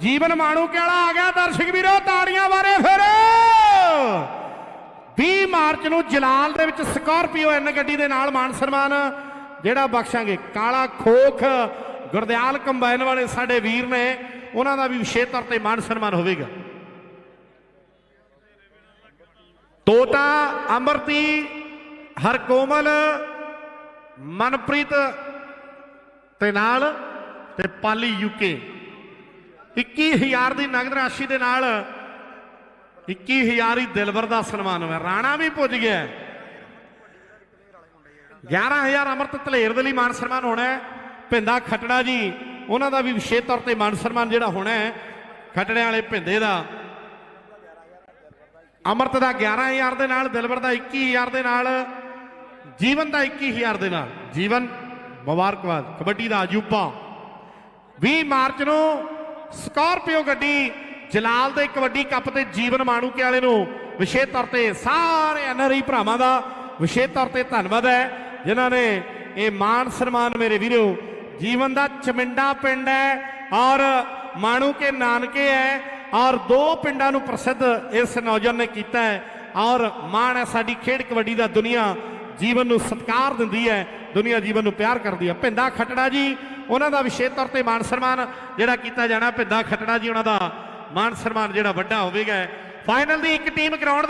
ਜੀਵਨ ਮਾਣੂਕੇ ਵਾਲਾ ਆ ਗਿਆ ਦਰਸ਼ਕ ਵੀਰੋ, ਤਾੜੀਆਂ ਮਾਰੇ ਫਿਰ। 20 ਮਾਰਚ ਨੂੰ ਜਲਾਲ ਦੇ ਵਿੱਚ ਸਕਾਰਪੀਓ ਐਨ ਗੱਡੀ ਦੇ ਨਾਲ ਮਾਨ ਸਨਮਾਨ ਜਿਹੜਾ ਬਖਸ਼ਾਂਗੇ। ਕਾਲਾ ਖੋਖ, ਗੁਰਦਿਆਲ ਕੰਬਾਈਨ ਵਾਲੇ ਸਾਡੇ ਵੀਰ ਨੇ, ਉਹਨਾਂ ਦਾ ਵੀ ਵਿਸ਼ੇਸ਼ ਤੌਰ ਤੇ ਮਾਨ ਸਨਮਾਨ ਹੋਵੇਗਾ। ਤੋਤਾ, ਅਮਰਤੀ, ਹਰਕੋਮਲ, ਮਨਪ੍ਰੀਤ ਤੇ ਨਾਲ ਤੇ ਪਾਲੀ ਯੂਕੇ 21000 ਦੀ ਨਗਦ ਰਾਸ਼ੀ ਦੇ ਨਾਲ 21000 ਹੀ ਦਿਲਵਰ ਦਾ ਸਨਮਾਨ ਹੋਇਆ। ਰਾਣਾ ਵੀ ਪੁੱਜ ਗਿਆ। ਹੈ। 11000 ਅਮਰਤ ਧਲੇਰ ਦੇ ਲਈ ਮਾਨ ਸਨਮਾਨ ਹੋਣਾ ਹੈ। ਭਿੰਦਾ ਖਟੜਾ ਜੀ, ਉਹਨਾਂ ਦਾ ਵੀ ਵਿਸ਼ੇਸ਼ ਤੌਰ ਤੇ ਮਾਨ ਸਨਮਾਨ ਜਿਹੜਾ ਹੋਣਾ ਹੈ, ਖਟੜਿਆਂ ਵਾਲੇ ਭਿੰਦੇ ਦਾ। ਅਮਰਤ ਦਾ 11000 ਦੇ ਨਾਲ ਦਿਲਵਰ ਦਾ 21000 ਦੇ ਨਾਲ, ਜੀਵਨ ਦਾ 21000 ਦੇ ਨਾਲ। ਜੀਵਨ ਮੁਬਾਰਕਬਾਦ। ਕਬੱਡੀ ਦਾ ਅਜੂਬਾ। 20 ਮਾਰਚ ਨੂੰ ਸਕਾਰਪੀਓ ਗੱਡੀ ਜਲਾਲ ਦੇ ਕਬੱਡੀ ਕੱਪ ਤੇ ਜੀਵਨ ਮਾਣੂਕੇ ਵਾਲੇ ਨੂੰ ਵਿਸ਼ੇਸ਼ ਤੌਰ ਤੇ ਸਾਰੇ ਐਨਆਰਆਈ ਭਰਾਵਾਂ ਦਾ ਵਿਸ਼ੇਸ਼ ਤੌਰ ਤੇ ਧੰਨਵਾਦ ਹੈ, ਜਿਨ੍ਹਾਂ ਨੇ ਇਹ ਮਾਣ ਸਨਮਾਨ ਮੇਰੇ ਵੀਰੋ ਜੀਵਨ ਦਾ ਚਮਿੰਡਾ ਪਿੰਡ ਹੈ ਔਰ ਮਾਣੂਕੇ ਨਾਨਕੇ ਹੈ ਔਰ ਦੋ ਪਿੰਡਾਂ ਨੂੰ ਪ੍ਰਸਿੱਧ ਇਸ ਨੌਜਵਾਨ ਨੇ ਕੀਤਾ ਹੈ ਔਰ ਮਾਣ ਹੈ ਸਾਡੀ ਖੇਡ ਕਬੱਡੀ ਦਾ ਦੁਨੀਆ ਜੀਵਨ ਨੂੰ ਸਤਿਕਾਰ ਦਿੰਦੀ ਹੈ, ਦੁਨੀਆ ਜੀਵਨ ਨੂੰ ਪਿਆਰ ਕਰਦੀ ਹੈ। ਭਿੰਦਾ ਖਟੜਾ ਜੀ ਉਹਨਾਂ ਦਾ ਵਿਸ਼ੇਸ਼ ਤੌਰ ਤੇ ਮਾਨ ਸਨਮਾਨ ਜਿਹੜਾ ਕੀਤਾ ਜਾਣਾ ਭਿੰਦਾ ਖਟੜਾ ਜੀ, ਉਹਨਾਂ ਦਾ ਮਾਨ ਸਨਮਾਨ ਜਿਹੜਾ ਵੱਡਾ ਹੋਵੇਗਾ। ਫਾਈਨਲ ਦੀ ਇੱਕ ਟੀਮ ਗਰਾਊਂਡ